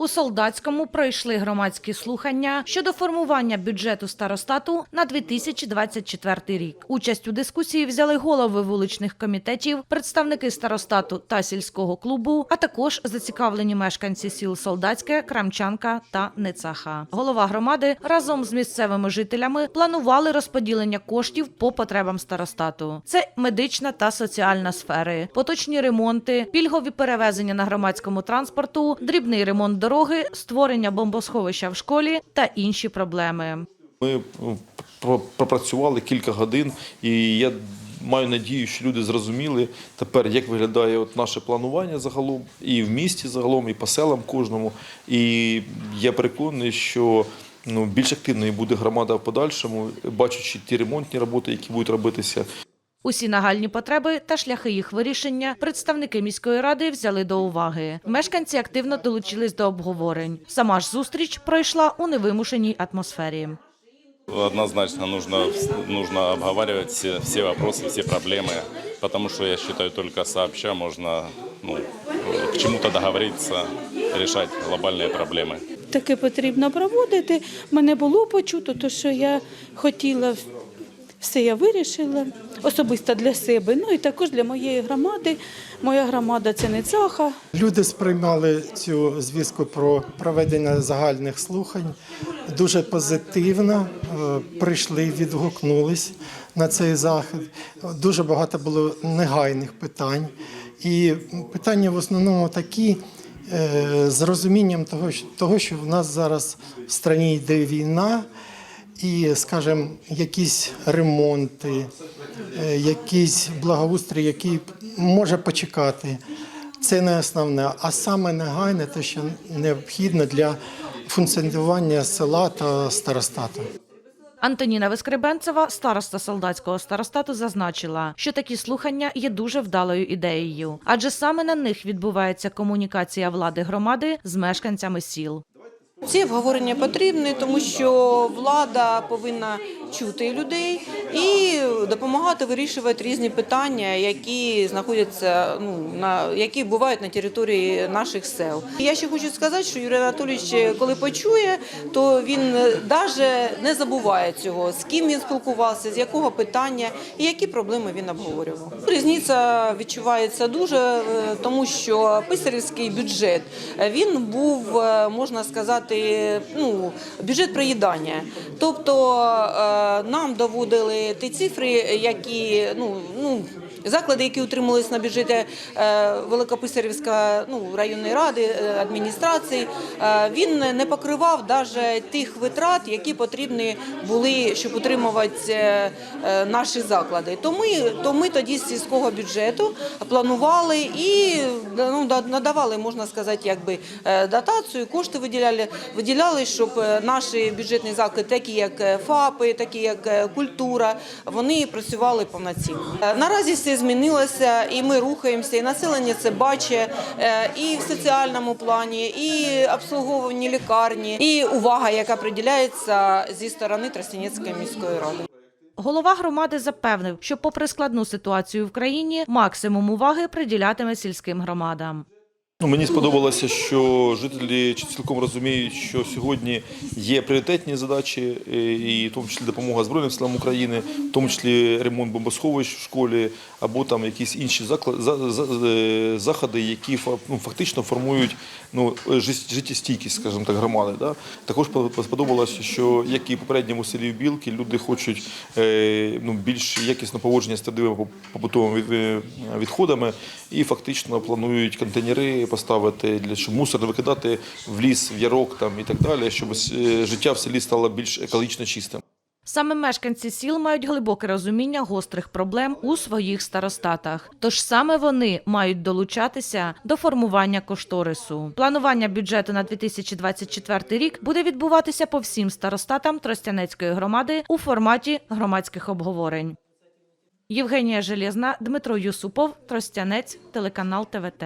У Солдатському пройшли громадські слухання щодо формування бюджету старостату на 2024 рік. Участь у дискусії взяли голови вуличних комітетів, представники старостату та сільського клубу, а також зацікавлені мешканці сіл Солдатське, Крамчанка та Нецаха. Голова громади разом з місцевими жителями планували розподілення коштів по потребам старостату. Це медична та соціальна сфери, поточні ремонти, пільгові перевезення на громадському транспорту, дрібний ремонт дороги, створення бомбосховища в школі та інші проблеми. Ми ну, пропрацювали кілька годин, і я маю надію, що люди зрозуміли тепер, як виглядає от наше планування загалом, і в місті загалом, і по селам кожному. І я переконаний, що ну, більш активною буде громада в подальшому, бачачи ті ремонтні роботи, які будуть робитися. Усі нагальні потреби та шляхи їх вирішення представники міської ради взяли до уваги. Мешканці активно долучились до обговорень. Сама ж зустріч пройшла у невимушеній атмосфері. Однозначно нужно, нужно обговаривать все, все вопросы, все проблемы, потому что я считаю, только сообща можно ну, к чему-то договориться, решать глобальные проблемы. Таке потрібно проводити. Мене було почуто, то що я хотіла, все я вирішила особисто для себе. Ну і також для моєї громади. Моя громада це не цаха. Люди сприймали цю звістку про проведення загальних слухань дуже позитивно. е, Прийшли, відгукнулись на цей захід. Дуже багато було негайних питань. І питання в основному такі. е, З розумінням того, що- того, що в нас зараз в країні йде війна, і, скажімо, якісь ремонти, е, якийсь благоустрій, який може почекати. Це не основне, а саме негайне те, що необхідно для функціонування села та старостату. Антоніна Вискребенцева, староста солдатського старостату, зазначила, що такі слухання є дуже вдалою ідеєю, адже саме на них відбувається комунікація влади громади з мешканцями сіл. Ці обговорення потрібні, тому що влада повинна чути людей і допомагати вирішувати різні питання, які знаходяться ну на які бувають на території наших сел. Я ще хочу сказати, що Юрій Анатолійович, коли почує, то він навіть не забуває цього, з ким він спілкувався, з якого питання і які проблеми він обговорював. Різниця відчувається дуже, е, тому що писарівський бюджет е, він був, е, можна сказати, ну бюджет проїдання. Тобто е, нам доводили ті цифри, які ну ну. Заклади, які утримувалися на бюджеті е, Великописарівська ну, районної ради е, адміністрації, е, він не покривав навіть тих витрат, які потрібні були, щоб утримувати наші заклади. То ми, то ми тоді з сільського бюджету планували і ну, да- надавали, можна сказати, якби дотацію, кошти виділяли, виділяли, щоб наші бюджетні заклади, такі як ФАПи, такі як культура, вони працювали повноцінно. Наразі змінилося, і ми рухаємося, і населення це бачить е, і в соціальному плані, і обслуговуванні лікарні, і увага, яка приділяється зі сторони Тростянецької міської ради. Голова громади запевнив, що, попри складну ситуацію в країні, максимум уваги приділятиме сільським громадам. Ну, мені сподобалося, що жителі цілком розуміють, що сьогодні є пріоритетні задачі, е, і в тому числі допомога Збройним силам України, в тому числі ремонт бомбосховищ в школі, або там якісь інші е, заходи, які ну, фактично формують ну, життєстійкість, скажімо так, громади. Да? Також по- сподобалося, що як і попередньому селі Білки, люди хочуть е, ну, більш якісно поводження з твердими побутовими від- відходами і фактично планують контейнери поставити для щоб мусор не викидати в ліс, в ярок там і так далі, щоб е, життя в селі стало більш екологічно чистим. Саме мешканці сіл мають глибоке розуміння гострих проблем у своїх старостатах. Тож саме вони мають долучатися до формування кошторису. Планування бюджету на 2024 рік буде відбуватися по всім старостатам Тростянецької громади у форматі громадських обговорень. Євгенія Железна, Дмитро Юсупов, Тростянець, телеканал ТВТ.